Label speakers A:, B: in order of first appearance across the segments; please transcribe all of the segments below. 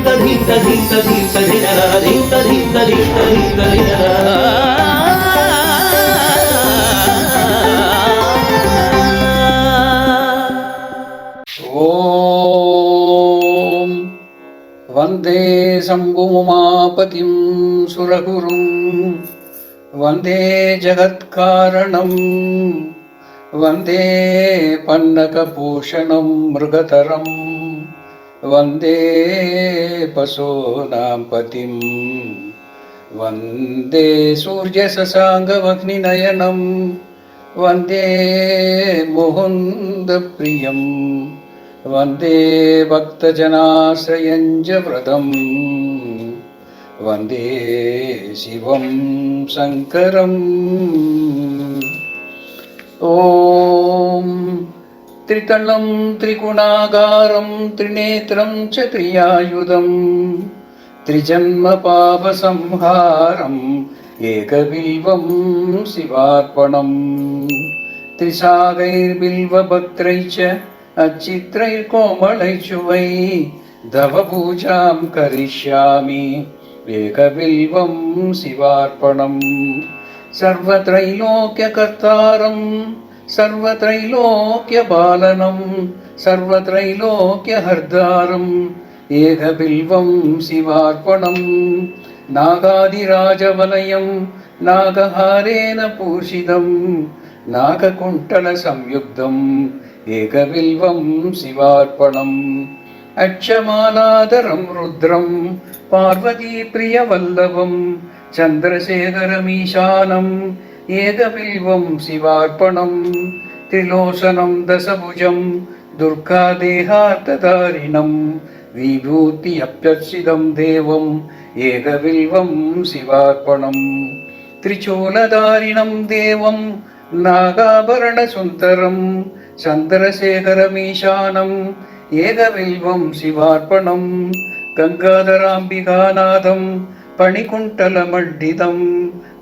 A: ధింత ధింత ధింత ధింత ధింత ధింత ధింత
B: ఓం వందే శంభుమాపతిం సురగురుం. వందే జగత్కారణం. వందే పన్నకభూషణం మృగతరం. वन्दे पशूनां पतिं वन्दे सूर्यशशाङ्गवग्निनयनं वन्दे मुहुन्दप्रियम् वन्दे भक्तजनाश्रयञ्च व्रतम् वन्दे शिवं शङ्करम् ॐ त्रितलं त्रिगुणागारं त्रिनेत्रं च त्रियायुधम् त्रिजन्मपापसंहारम् एकबिल्वं शिवार्पणम् त्रिसागैर्बिल्वभद्रैः च अच्चित्रैर्कोमलैचुवै धवपूजां करिष्यामि एकबिल्वं शिवार्पणम् सर्वत्रैलोक्यकर्तारं सर्वत्रैलोक्यपालनं सर्वत्रैलोक्यहर्दारम् एकबिल्वं शिवार्पणम् नागादिराजवलयं नागहारेण पूषितम् नागकुण्टलसंयुक्तम् एकबिल्वं शिवार्पणम् अक्षमालाधरं रुद्रं पार्वतीप्रियवल्लभं चन्द्रशेखरमीशानम् ஏகபில்வம் சிவார்ப்பணம் திரிலோசனம் தசபுஜம் துர்கா தேகார்த்ததாரிணம் விபூதி அப்பியர்ச்சிதம் தேவம் ஏகவில்வம் சிவார்ப்பணம். திரிச்சோலதாரிணம் தேவம் நாகாபரணசுந்தரம் சந்திரசேகரமீசானம் ஏகவில்வம் சிவார்ப்பணம் கங்காதராம்பிகாநாதம் பணிகுண்டலமண்டிதம்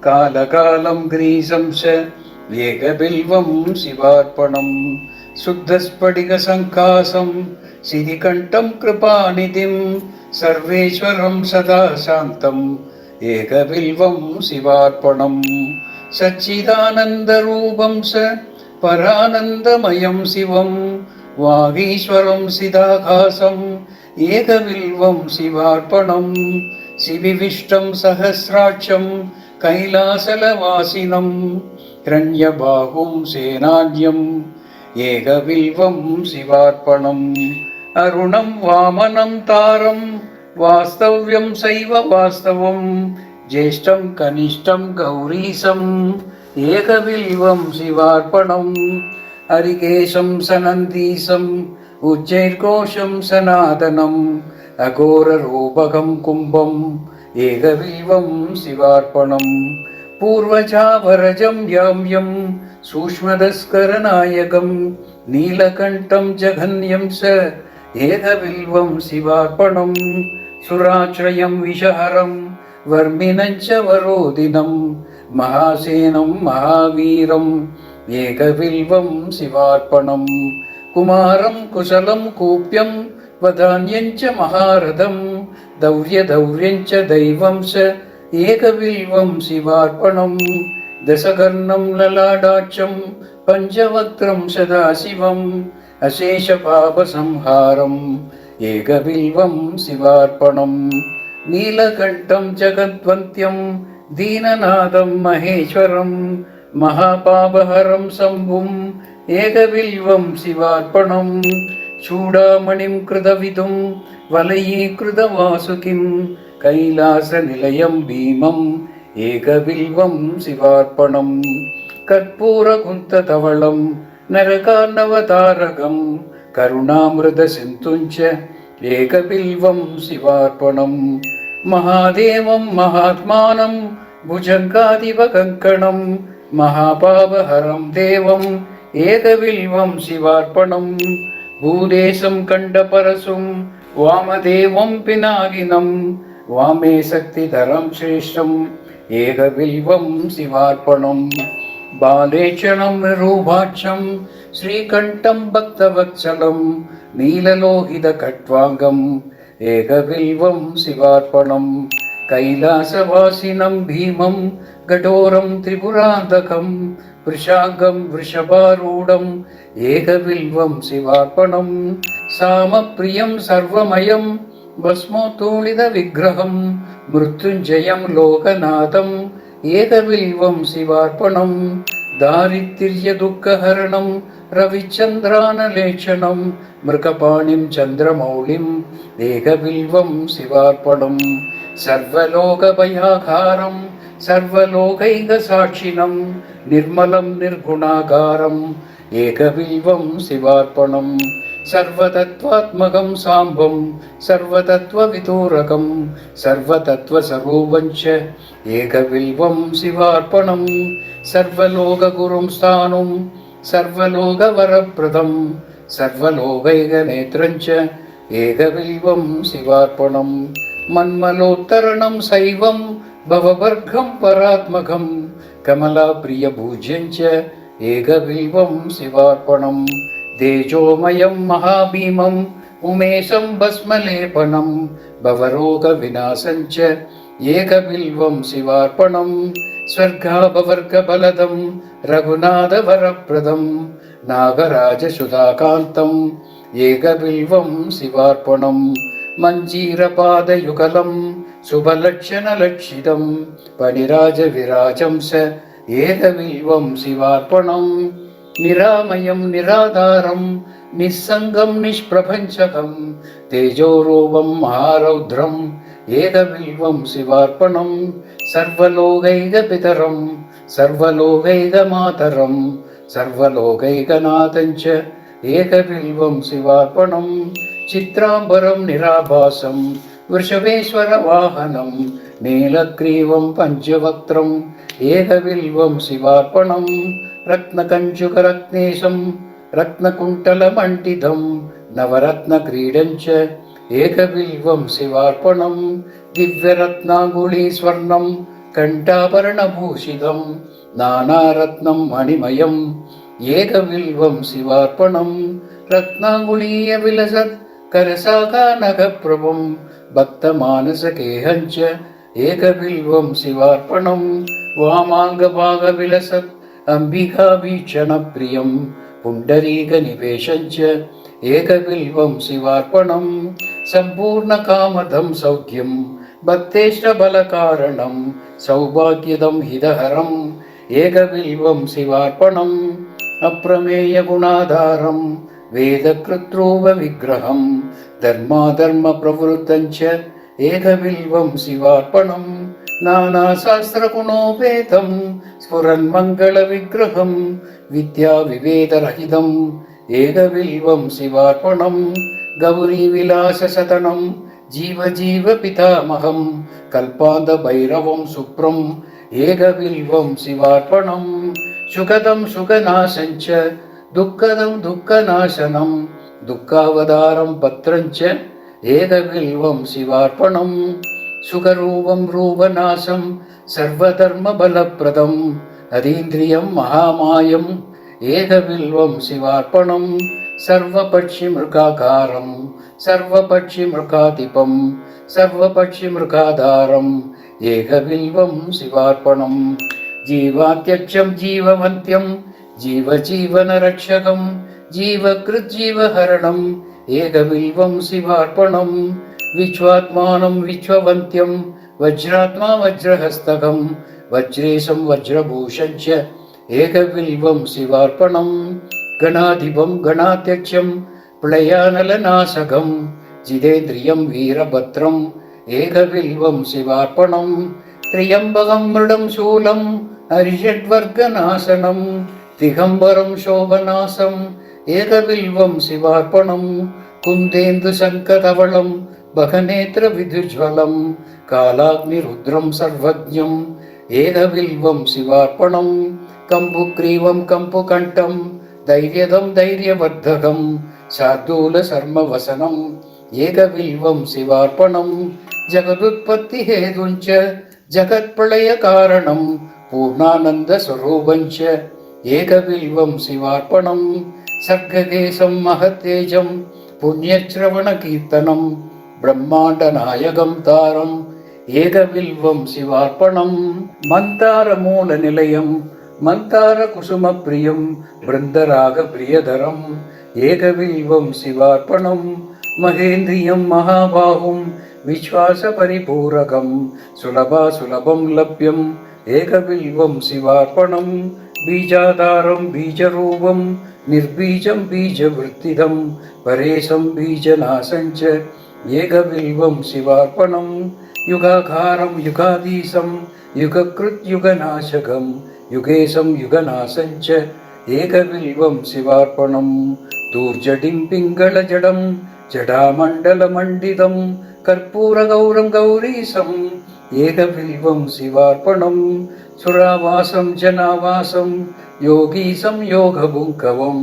B: कालकालं ग्रीसं च एकबिल्वं शिवार्पणम् शुद्धस्फटिकसङ्कासं सिरिकण्ठं कृपानिधिं सर्वेश्वरं सदा शान्तम् एकबिल्वं शिवार्पणम् सच्चिदानन्दरूपं स परानन्दमयं शिवं वागीश्वरं सिदाकाशम् एकबिल्वं शिवार्पणम् शिविविष्टं सहस्राक्षं கைலாசலவாசினம் இரண்யபாகும் சேனாஜ்யம் ஏகவில்வம் சிவார்ப்பணம் அருணம் வாமனம் தாரம் வாஸ்தவ்யம் சைவ வாஸ்தவம் ஜேஷ்டம் கனிஷ்டம் கௌரீசம் ஏகவில்வம் சிவார்ப்பணம் ஹரிகேஷம் சனந்தீசம் உஜ்ஜைர்கோஷம் சனாதனம் அகோரரூபகம் கும்பம் ஏகவீவம் சிவார்ப்பணம். பூர்வஜாவரஜம் யாம் யம். சூஷ்மதஸ்கரநாயகம். நீலகண்டம் ஜகன்யம் ச. ஏகவில்வம் சிவார்ப்பணம். சுராச்ரயம் விஷஹரம். வர்மினஞ்ச வரோதினம். மகாசேனம் மகாவீரம். ஏகவில்வம் சிவார்ப்பணம். குமாரம் குசலம் கூப்யம். வதான்யஞ்ச மகாரதம். दौर्यदौर्यं दैवं स एकबिल्वं शिवार्पणम् दशकर्णं ललाडाक्षं पञ्चवक्त्रं सदाशिवम् अशेषपापसंहारम् एकबिल्वं शिवार्पणम् नीलकण्ठं जगद्वन्त्यं दीननादं महेश्वरं महापापहरं शम्भुम् एकबिल्वं शिवार्पणम् चूडामणिं कृतविदुं वलयीकृतवासुकिं कैलासनिलयं भीमम् एकबिल्वं शिवार्पणम् कर्पूरकुन्तधवलं नरकान्नवतारकं करुणामृतसिन्धुं च एकबिल्वं शिवार्पणम् महादेवं महात्मानं भुजङ्गादिवकङ्कणं महापापहरं देवम् एकबिल्वं शिवार्पणम् பூதேசம் கண்ட பரசும் வாமதேவம் பினாகினம். வாமே சக்தி தரம் சிரேஷ்டம் ஏக வில்வம் சிவார்ப்பணம். பாலேச்சனம் நிரூபாட்சம் ஸ்ரீகண்டம் பக்தவத்சலம் நீலலோகித கட்வாங்கம் ஏக வில்வம் சிவார்ப்பணம். कैलासवासिनं भीमं घटोरं त्रिपुरान्तकं वृषाङ्गं वृषभारूढम् एकबिल्वं शिवार्पणं सामप्रियं सर्वमयं भस्मोत्तूलितविग्रहं मृत्युञ्जयं लोकनाथम् एकबिल्वं शिवार्पणम् दारिद्र्यदुःखहरणं रविचन्द्रानलेक्षणं मृगपाणिं चन्द्रमौलिं देहबिल्वं शिवार्पणं सर्वलोकभयाकारं सर्वलोकैकसाक्षिणं निर्मलं निर्गुणाकारम् एकबिल्वं शिवार्पणम् सर्वतत्त्वात्मकं साम्बं सर्वतत्त्ववितूरकं सर्वतत्त्वस्वरूपं च एकबिल्वं शिवार्पणं सर्वलोकगुरुं स्थानुं सर्वलोकवरप्रदं सर्वलोकैकनेत्रं च एकबिल्वं शिवार्पणं मन्मलोत्तरणं शैवं भववर्गं परात्मकं कमलाप्रियभूज्यं च एकबिल्वं शिवार्पणम् तेजोमयं महाभीमम् उमेशं भस्मलेपनं भवरोगविनाशञ्च एकबिल्वं शिवार्पणं स्वर्गाभवर्गबलदं रघुनाथवरप्रदं नागराजसुधाकान्तम् एकबिल्वं शिवार्पणं मञ्जीरपादयुगलं सुबलक्षणलक्षितं पणिराजविराजं स एकबिल्वं शिवार्पणम् நிராமயம் நிராதாரம் நிசங்கம் நிஷ்பிரபஞ்சகம் தேஜோரூபம் மகாரௌத்ரம் ஏகவில்வம் சிவார்ப்பணம் சர்வலோகைக பிதரம் சர்வலோகைக மாதரம் சர்வலோகைகநாதஞ்ச ஏகவில்வம் சிவார்ப்பணம் சித்ராம்பரம் நிராபாசம் वृषभेश्वरवाहनम् நீலக்ரீவம் பஞ்சவக்திரம் ஏகவில்வம் சிவார்ப்பணம் ரத்னகஞ்சுகரத்னேசம் ரத்னகுண்டலமண்டிதம் நவரத்னக்ரீடஞ்ச ஏகவில்வம் சிவார்ப்பணம் திவ்யரத்னாங்குலீஸ்வர்ணம் கண்டாபரணபூஷிதம் நானாரத்னம் மணிமயம் ஏகவில்வம் சிவார்ப்பணம் ரத்னாங்குலீய விலசத் करसागानघप्रभुं भक्तमानसगेहञ्च ஏகபில்வம் சிவார்ப்பணம் வாமாங்க பாக விலசத் அம்பிகாபீஷணப்பிரியம் புண்டரீக நிவேஷஞ்ச ஏகபில்வம் சிவார்ப்பணம் சம்பூர்ணகாமதம் சௌக்கியம் பக்தேஷ்டபலகாரணம் சௌபாகியதம் ஹிதஹரம் ஏகபில்வம் சிவார்ப்பணம் அப்பிரமேய குணாதாரம் வேதகிருத்ரூப விக்கிரகம் தர்மாதர்ம பிரவருத்தஞ்ச ஏகவில்வம் சிவார்ப்பணம் நானா சாஸ்திர குணோபேதம் ஸ்புரன் மங்கள விக்கிரகம் வித்யா விவேதரகிதம் ஏகவில்வம் சிவார்ப்பணம் கௌரி விலாசசதனம் ஜீவ ஜீவ பிதாமகம் கல்பாந்த பைரவம் சுப்ரம். ஏகவில்வம் சிவார்ப்பணம் சுகதம் சுகநாசஞ்ச துக்கதம் துக்கநாசனம் துக்காவதாரம் பத்ரஞ்ச ஏதவில்வம் சிவார்ப்பணம் சுகரூபம் ரூபநாசம் சர்வதர்ம பலப்பிரதம் அதீந்திரியம் மகாமாயம் ஏகவில்வம் சிவார்ப்பணம் சர்வபட்சி மிருகாகாரம் சர்வபட்சி மிருகாதிபம் சர்வபட்சி மிருகாதாரம் ஏகவில்வம் சிவார்ப்பணம். ஜீவாத்தியட்சம் ஜீவவந்தியம் ஜீவஜீவனரட்சகம் ஜீவகிருத் ஜீவஹரணம் एकबिल्वं शिवार्पणं विश्वात्मानं विश्ववन्त्यं वज्रात्मा वज्रहस्तकं वज्रेशं वज्रभूषं च एकबिल्वं शिवार्पणं गणाधिपं गणाध्यक्षं प्लयानलनाशकं जितेन्द्रियं वीरभद्रम् एकबिल्वं शिवार्पणं त्र्यम्बकं मृडं शूलं हरिषड्वर्गनाशनं दिगम्बरं ഏകവിൽവം ശിവാർപ്പണം കുന്ദേന്ദു ശങ്കതവളം ബഹനേത്ര വിധുജ്വലം കാലാഗ്നിരുദ്രം സർവജ്ഞം ഏകവിൽവം ശിവാർപ്പണം കമ്പുഗ്രീവം കമ്പുകണ്ഠം ധൈര്യതം ധൈര്യവർദ്ധകം ശാർദൂല ശർമ്മവസനം ഏകവിൽവം ശിവാർപ്പണം ജഗതുത്പത്തി ഹേതുഞ്ച ജഗത്പ്രളയ കാരണം പൂർണ്ണാനന്ദ സ്വരൂപഞ്ച ഏകവിൽവം ശിവാർപ്പണം सर्गदेशं महत्तेजं पुण्यश्रवणकीर्तनं பிரம்மாண்டநாயகம் தாரம் ஏகவில்வம் சிவார்ப்பணம் மந்தார மூல நிலையம் மந்தார குசும பிரியம் பிருந்தராக பிரியதரம் ஏகவில்வம் சிவார்ப்பணம் மகேந்திரியம் மகாபாகும் விஸ்வாச பரிபூரகம் சுலபா சுலபம் லப்யம் ஏகவில்வம் சிவார்ப்பணம் बीजाधारं बीजरूपं निर्बीजं बीजवृत्तिदं परेशं बीजनाशं च एकबिल्वं शिवार्पणं युगाकारं युगाधीशं युगकृत्युगनाशकं युगेशं युगनाशं च एकबिल्वं शिवार्पणं दूर्जटिं पिङ्गलजडं जडामण्डलमण्डितं कर्पूरगौरं गौरीशम् ఏకగ్రీవం శివార్పణం సురావాసం జనావాసం యోగీ సంయోగభుంకవం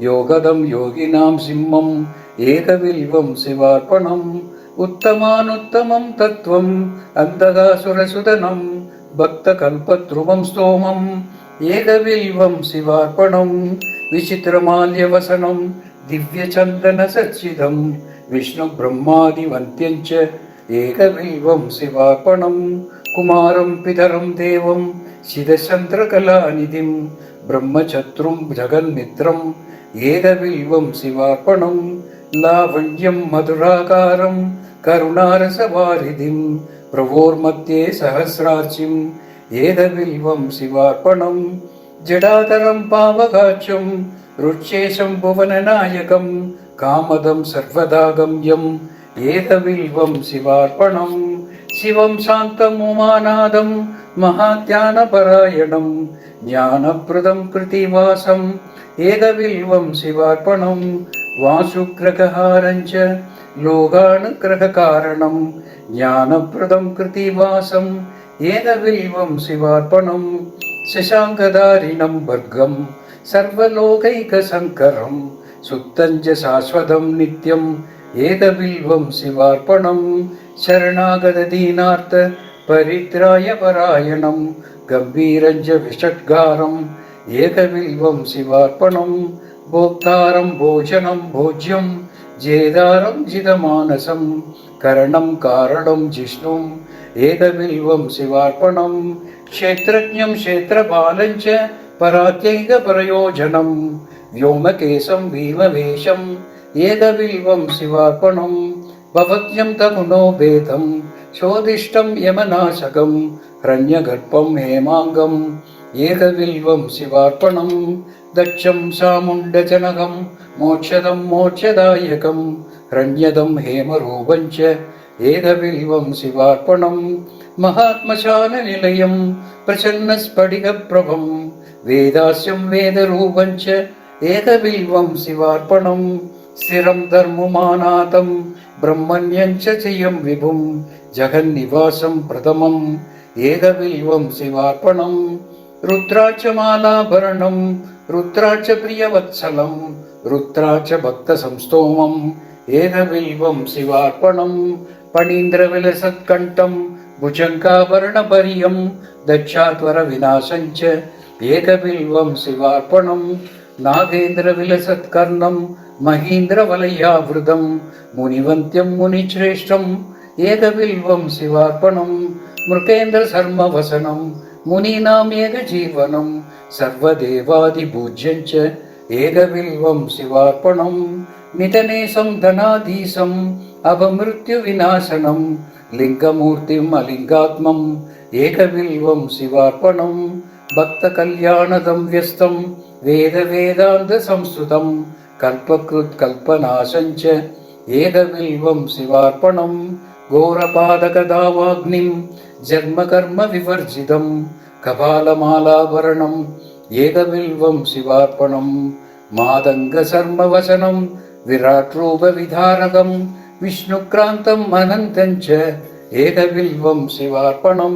B: యోగదం యోగినాం సింహం ఏకవిల్వం శివార్పణం ఉత్తమానుత్తమం తత్వం అంతగాసురసుదనం భక్తకల్పద్రువం స్తోమం ఏకవిల్వం శివార్పణం విచిత్రమాల్యవసనం దివ్యచందన సచ్చిదం एकबिल्वं शिवार्पणं कुमारं पितरं देवं शिरचन्द्रकलानिधिं ब्रह्मचत्रुं जगन्मित्रम् एकबिल्वं शिवार्पणं लावण्यं मधुराकारं करुणारसवारिधिं प्रभोर्मध्ये सहस्रार्चिम् एकबिल्वं शिवार्पणं जडाधरं पावकाच्यं रुच्छेशं भुवननायकं कामदं सर्वदा गम्यम् एकबिल्वं शिवार्पणं शिवं शान्तम् उमानादं महाध्यानपरायणं ज्ञानप्रदं कृतिवासम् एकबिल्वं शिवार्पणं वासुग्रहहारं च लोगानुग्रहकारणं ज्ञानप्रदं कृतिवासम् एकबिल्वं शिवार्पणं शशाङ्कधारिणं भर्गं सर्वलोकैकशङ्करं सुप्तं च शाश्वतं नित्यम् एकबिल्वं शिवार्पणं शरणागतदीनार्थ परित्राय परायणं गम्भीरं च विषट्गारम् एकबिल्वं शिवार्पणं भोक्तारं भोजनं भोज्यं जेदारं जितमानसं करणं कारणं जिष्णुम् एकबिल्वं शिवार्पणं क्षेत्रज्ञं क्षेत्रपालं च परात्यैकप्रयोजनं व्योमकेशं भीमवेशम् एकबिल्वं शिवार्पणं भवत्यं तगुणो भेदं शोदिष्टं यमनाशकं रण्यगर्भं हेमाङ्गम् एकबिल्वं शिवार्पणं दक्षं सामुण्डजनकं मोक्षदं मोक्षदायकं रण्यदं हेमरूपं च एकबिल्वं शिवार्पणं महात्मशालनिलयं प्रसन्नस्फटिकप्रभं वेदास्यं वेदरूपं च एकबिल्वं शिवार्पणं स्थिरं धर्ममानातं ब्रह्मण्यं च चियं विभुं जगन्निवासं प्रथमम् एकबिल्वं शिवार्पणं रुद्राक्षमालाभरणं रुद्राक्षप्रियवत्सलं रुद्राक्षभक्तसंस्तोमम् एकबिल्वं शिवार्पणं மகீந்திரவலையாவிரதம் முனிவந்தியம் முனிஸ்ரேஷ்டம் ஏகவில்வம் சிவார்ப்பணம் மிருகேந்திர சர்ம வசனம் முனீனாம் ஏக ஜீவனம் சர்வதேவாதி பூஜ்யஞ்ச ஏகவில்வம் சிவார்ப்பணம் நிதநேசம் தனாதீசம் அபமிருத்யு விநாசனம் லிங்கமூர்த்திம் அலிங்காத்மம் ஏகவில்வம் சிவார்ப்பணம் பக்த கல்யாணதம் வியஸ்தம் வேத வேதாந்த சம்ஸ்கிருதம் कल्पकृत्कल्पनाशं च एकबिल्वं शिवार्पणं घोरपादकदावाग्निं जन्मकर्मविवर्जितं कपालमालाभरणम् एकबिल्वं शिवार्पणं मादङ्गसर्मवसनं विराट्रूपविधारकं विष्णुक्रान्तम् अनन्तं च एकबिल्वं शिवार्पणं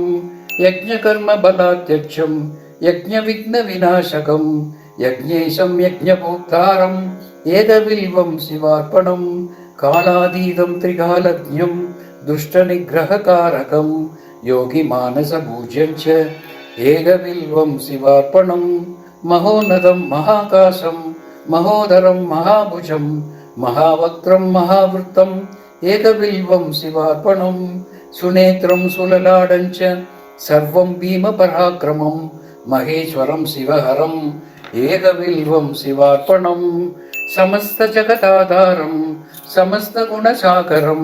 B: यज्ञकर्मबलाध्यक्षं यज्ञविघ्नविनाशकं यज्ञेशं यज्ञभोक्तारम् एकबिल्वं शिवार्पणं च महोन्नतं महाकाशं महोदरं महाभुजं महावक्त्रं महावृत्तम् एकबिल्वं शिवार्पणं सुनेत्रं सुललाडञ्च सर्वं भीमपराक्रमं महेश्वरं शिवहरम् एकबिल्वं शिवार्पणं समस्तजगदाधारं समस्तगुणसागरं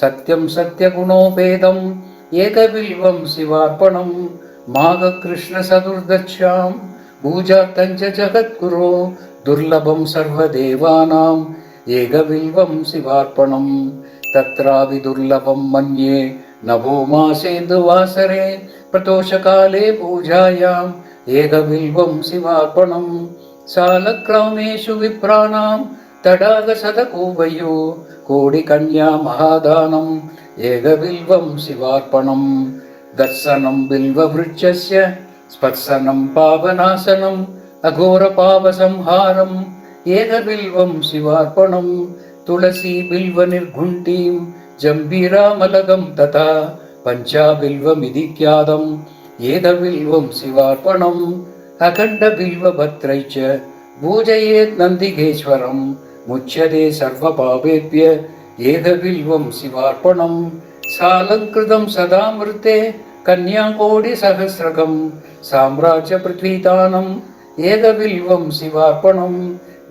B: सत्यं सत्यगुणोपेदम् एकबिल्वं शिवार्पणं माघकृष्णसदुर्दश्यां भूजातं च जगद्गुरो दुर्लभं सर्वदेवानाम् एकबिल्वं शिवार्पणं तत्रापि दुर्लभं मन्ये नभो मासेन्दुवासरे प्रतोषकाले पूजायाम् ഏകവിൽവം ശിവാർപ്പണം സാലക്രമേഷു വിപ്രാണാം തടാക ശതകൂവയോ കോടികന്യാ മഹാദാനം ഏകവിൽവം ശിവാർപ്പണം ദർശനം ബിൽവവൃക്ഷസ്യ സ്പർശനം പാവനാശനം അഘോര പാപസംഹാരം ഏകബിൽവം ശിവാർപ്പണം തുളസി ബിൽവ നിർഘുണ്ടീം ജംബീരാമലകം തഥാ പഞ്ചാബിൽവമിതിഖ്യാതം तथा पञ्चाबिल्वमिति ख्यातम् एकबिल्वं शिवार्पणम् अखण्डबिल्वभद्रै च पूजयेत् नन्दिकेश्वरं मुच्यते सर्वपापेभ्य एकबिल्वं शिवार्पणं सालङ्कृतं सदा मृते कन्याकोटिसहस्रकं साम्राज्यपृथ्वीदानम् एकबिल्वं शिवार्पणं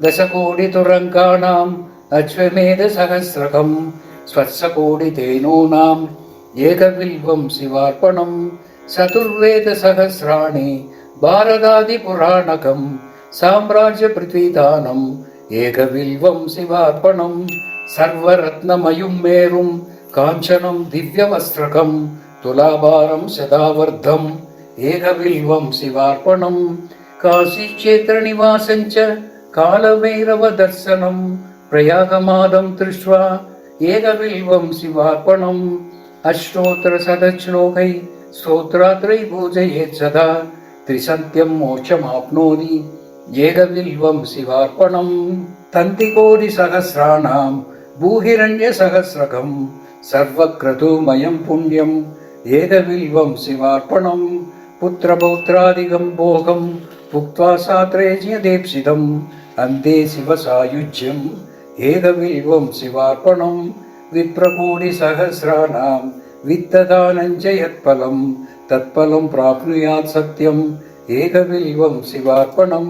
B: दशकोटितुरङ्गाणाम् अश्वमेधसहस्रकं स्वत्सकोटिधेनूनाम् एकबिल्वं शिवार्पणं चतुर्वेदसहस्राणि भारतादिपुराणकं साम्राज्यपृथ्वीदानम् एकबिल्वं शिवार्पणं सर्वरत्नमयुं मेरुं काञ्चनं दिव्यवस्त्रकं तुलाभारं शतावर्धम् एकबिल्वं शिवार्पणं काशीक्षेत्रनिवासं च कालभैरवदर्शनं प्रयागमादं दृष्ट्वा एकबिल्वं शिवार्पणम् अष्टोत्तरशतश्लोकै స్తోత్రాత్రై పూజయేత్ సదా త్రిసత్యం మోక్షమాప్నోది ఏగవిల్వం శివార్పణం తంతికోరి సహస్రాణం భూహిరణ్య సహస్రకం సర్వక్రతుమయం పుణ్యం ఏగవిల్వం శివార్పణం పుత్రపౌత్రాదిగం భోగం భుక్వా సాత్రేజ్యదీప్సితం అంతే శివసాయుజ్యం ఏగవిల్వం శివార్పణం విప్రకోడి సహస్రాణం च यत्फलं तत्फलं प्राप्नुयात् सत्यम् एकबिल्वं शिवार्पणं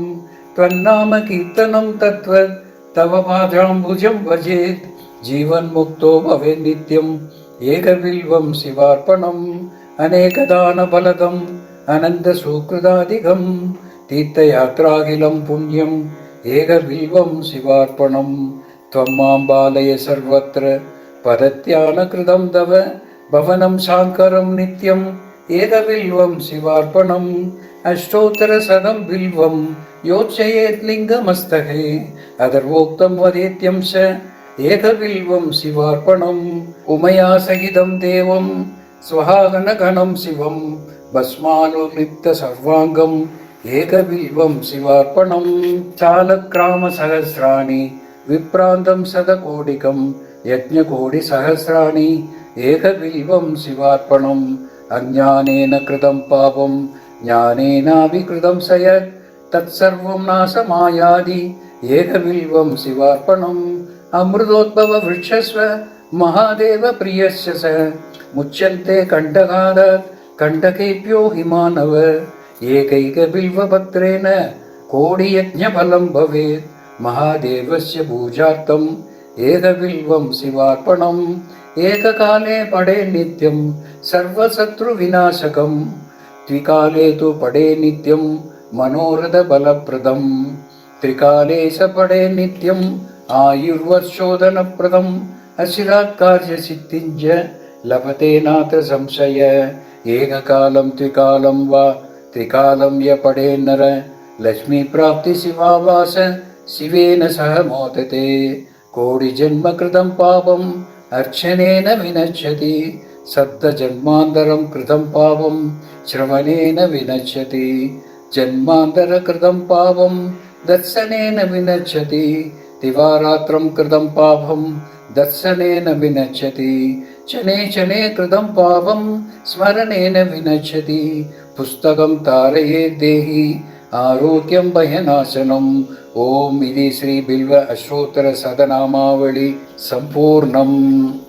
B: त्वन्नाम कीर्तनं तत्त्वत् तव पादाम्बुजं भजेत् जीवन्मुक्तो भवेत् नित्यम् एकबिल्वं शिवार्पणम् अनेकदानफलदम् अनन्तसूकृदादिकं तीर्थयात्राखिलं पुण्यम् एकबिल्वं शिवार्पणम् त्वं मां बालय सर्वत्र पदत्यानकृतं तव பவனம் சாங்கரம் நித்யம் ஏகவில்வம் சிவார்ப்பணம் அஷ்டோத்தரசதம் பில்வம் யோச்சயேத் லிங்கமஸ்தகே அதர்வோக்தம் வதேத்யம் ச ஏகவில்வம் சிவார்ப்பணம் உமையா சகிதம் தேவம் ஸ்வஹாகனகணம் சிவம் பஸ்மானுலிப்த சர்வாங்கம் ஏகவில்வம் சிவார்ப்பணம் சாலக்கிராம சகசிராணி விப்ராந்தம் சதகோடிகம் யஜ்ஞகோடி சகசிராணி ஏகதெய்வம் சிவார்ப்பணம். அஞ்ஞானேன கிருதம் பாபம் ஞானேனாவிகிருதம் செயத் தத் சர்வம் நாசமாயாதி. ஏகவில்வம் சிவார்ப்பணம். அமிர்தோத்பவ விருட்சஸ்வ. மகாதேவ பிரியஸ்ய ச முச்சந்தே கண்டகாத. கண்டகைப்பியோ ஹிமானவ. ஏகைக பில்வபத்ரேன கோடி யஜ்ஞபலம் பவேத். மகாதேவஸ்ய பூஜார்த்தம். ஏகவில்வம் சிவார்ப்பணம். एककाले पडे नित्यं सर्वशत्रुविनाशकं द्विकाले तु पडे नित्यं मनोरथबलप्रदम् त्रिकाले स पडे नित्यम् आयुर्वर्षोदनप्रदम् अशिरात्कार्यसिद्धिं च लभते नात्र संशय एककालं त्रिकालं वा त्रिकालं य पडे नर लक्ष्मीप्राप्तिशिवावास शिवेन सह मोदते कोटिजन्मकृतं पापम् अर्चनेन विनश्यति सप्तजन्मान्तरं कृतं पापं श्रवणेन विनश्यति जन्मान्तरकृतं पापं दर्शनेन विनश्यति दिवारात्रं कृतं पापं दर्शनेन विनश्यति शने शने कृतं पापं स्मरणेन विनश्यति पुस्तकं तारयेत् देहि ஆரோக்கியம் பயநாசனம் ஓம் இது ஸ்ரீ பில்வ அஸ்ரோத்தர சதநாமாவளி. சம்பூர்ணம்.